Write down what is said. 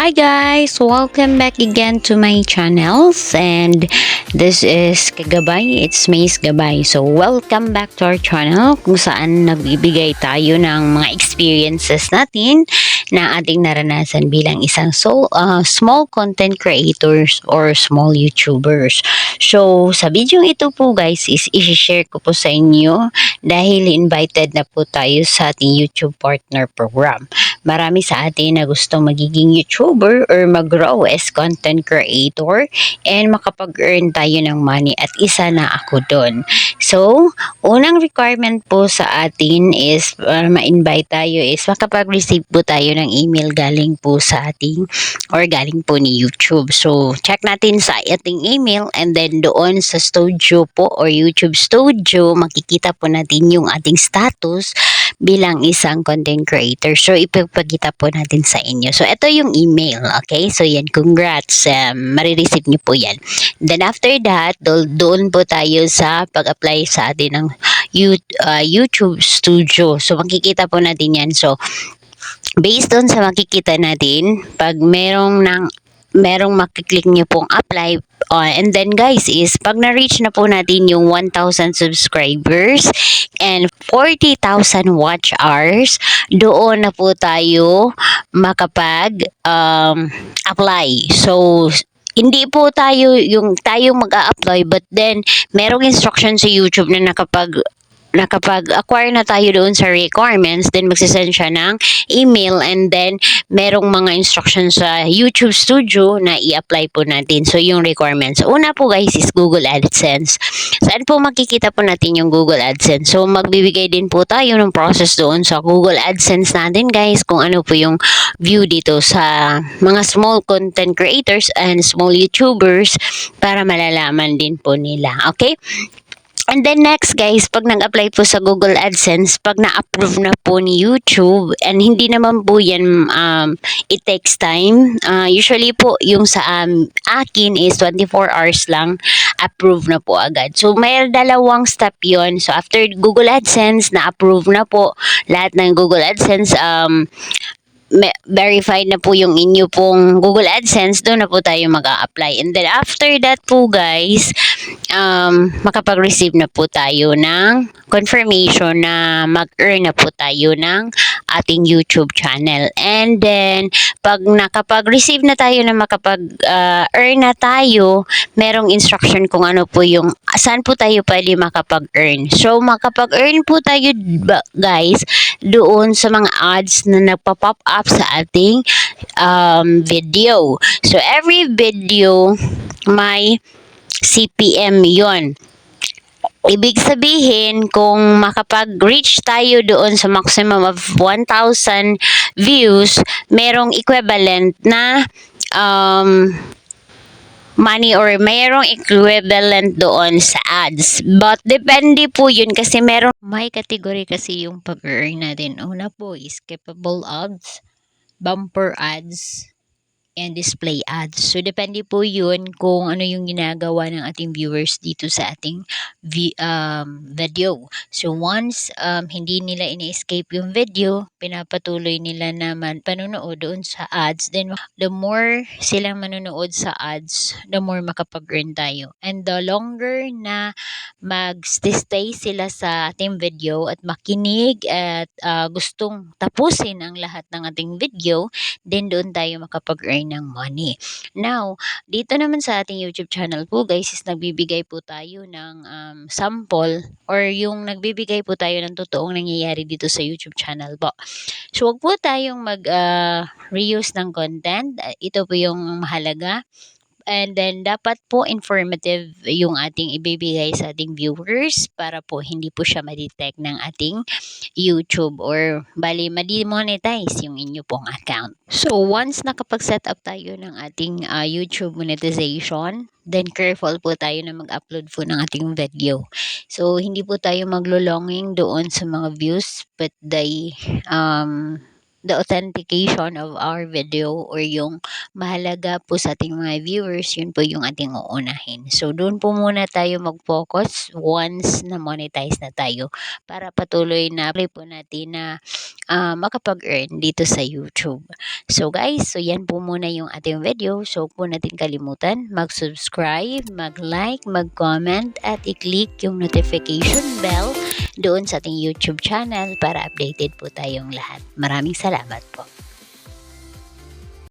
Hi guys! Welcome back again to my channels and this is Kagabay, it's Mace Gabay. So welcome back to our channel kung saan nagbibigay tayo ng mga experiences natin na ating naranasan bilang isang so, uh, small content creators or small YouTubers. So sa video ito po guys is i-share ko po sa inyo dahil invited na po tayo sa ating YouTube partner program marami sa atin na gusto magiging YouTuber or mag-grow as content creator and makapag-earn tayo ng money at isa na ako doon. So, unang requirement po sa atin is para ma-invite tayo is makapag-receive po tayo ng email galing po sa ating or galing po ni YouTube. So, check natin sa ating email and then doon sa studio po or YouTube studio, makikita po natin yung ating status bilang isang content creator. So, ipagpagita po natin sa inyo. So, ito yung email. Okay? So, yan. Congrats. Um, marireceive niyo po yan. Then, after that, do- doon po tayo sa pag-apply sa atin ng You- uh, YouTube Studio. So, makikita po natin yan. So, based on sa makikita natin, pag merong ng merong makiklik nyo pong apply uh, and then guys is pag na-reach na po natin yung 1,000 subscribers and 40,000 watch hours doon na po tayo makapag um, apply. So hindi po tayo yung tayo mag-a-apply but then merong instruction sa YouTube na nakapag nakapag-acquire na tayo doon sa requirements, then magsisend siya ng email and then merong mga instructions sa YouTube Studio na i-apply po natin. So, yung requirements. Una po guys is Google AdSense. Saan po makikita po natin yung Google AdSense? So, magbibigay din po tayo ng process doon sa Google AdSense natin guys kung ano po yung view dito sa mga small content creators and small YouTubers para malalaman din po nila. Okay? And then next guys, pag nag-apply po sa Google AdSense, pag na-approve na po ni YouTube, and hindi naman po yan, um, it takes time. Uh, usually po, yung sa um, akin is 24 hours lang, approve na po agad. So may dalawang step yon So after Google AdSense, na-approve na po lahat ng Google AdSense, um, verified na po yung inyo pong Google AdSense, doon na po tayo mag apply And then after that po guys, um, makapag-receive na po tayo ng confirmation na mag-earn na po tayo ng ating YouTube channel. And then, pag nakapag-receive na tayo na makapag-earn na tayo, merong instruction kung ano po yung, saan po tayo pwede makapag-earn. So, makapag-earn po tayo, guys, doon sa mga ads na nagpa-pop up sa ating um, video. So, every video may CPM yon. Ibig sabihin, kung makapag-reach tayo doon sa maximum of 1,000 views, merong equivalent na um, money or merong equivalent doon sa ads. But depende po yun kasi merong may category kasi yung pag-earn natin. Una po is capable ads, bumper ads, and display ads. So, depende po yun kung ano yung ginagawa ng ating viewers dito sa ating vi- um, video. So, once um, hindi nila ini-escape yung video, pinapatuloy nila naman panunood doon sa ads, then the more silang manonood sa ads, the more makapag-earn tayo. And the longer na mag-stay sila sa ating video at makinig at uh, gustong tapusin ang lahat ng ating video, then doon tayo makapag-earn ng money. Now, dito naman sa ating YouTube channel po guys is nagbibigay po tayo ng um, sample or yung nagbibigay po tayo ng totoong nangyayari dito sa YouTube channel po. So, wag po tayong mag-reuse uh, ng content. Ito po yung mahalaga. And then, dapat po informative yung ating ibibigay sa ating viewers para po hindi po siya ma-detect ng ating YouTube or bali ma-demonetize yung inyo pong account. So, once nakapag-set up tayo ng ating uh, YouTube monetization, then careful po tayo na mag-upload po ng ating video. So, hindi po tayo maglo-longing doon sa mga views but they um, the authentication of our video or yung mahalaga po sa ating mga viewers, yun po yung ating uunahin. So, doon po muna tayo mag-focus once na monetize na tayo para patuloy na play po natin na ah, makapag-earn dito sa YouTube. So guys, so yan po muna yung ating video. So po natin kalimutan mag-subscribe, mag-like, mag-comment at i-click yung notification bell doon sa ating YouTube channel para updated po tayong lahat. Maraming salamat po.